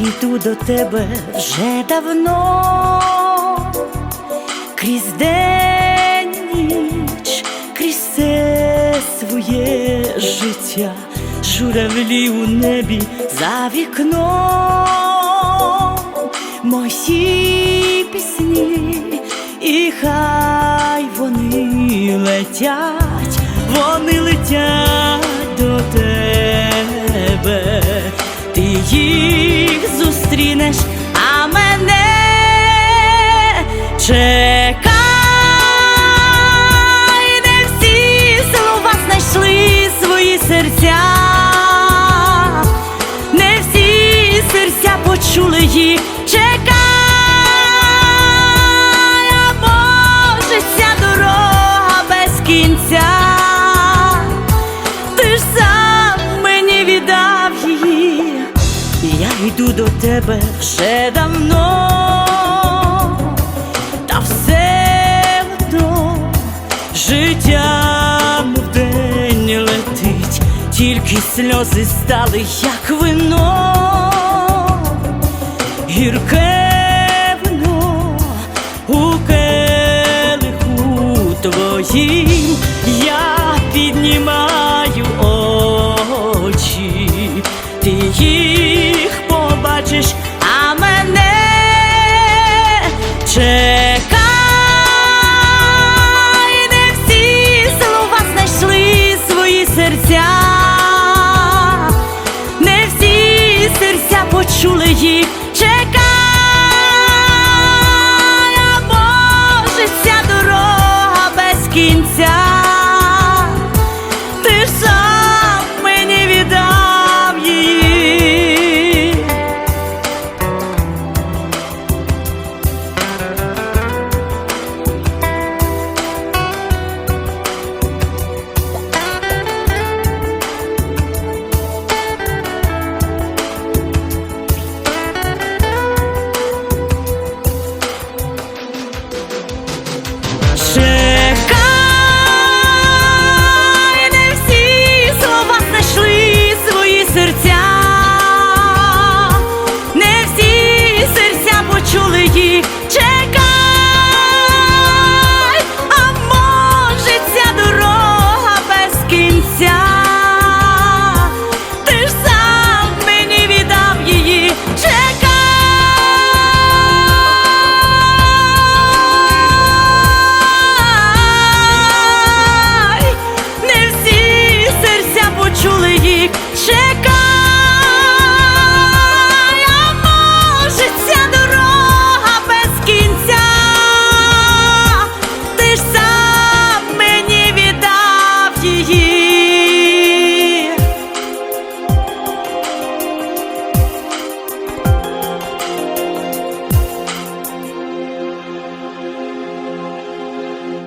йду до тебе вже давно, крізь день ніч, крізь все своє життя, журавлі у небі за вікном, мої пісні, і хай вони летять, вони летять до тебе, ти їх зустрінеш, а мене чекай, де всі слова знайшли свої серця, не всі серця почули їх, чекай, тебе вже давно, та все одно життя мов день летить, тільки сльози стали, як вино, гірке вино у келиху твоїм. Я піднімаю очі, ти 出了一。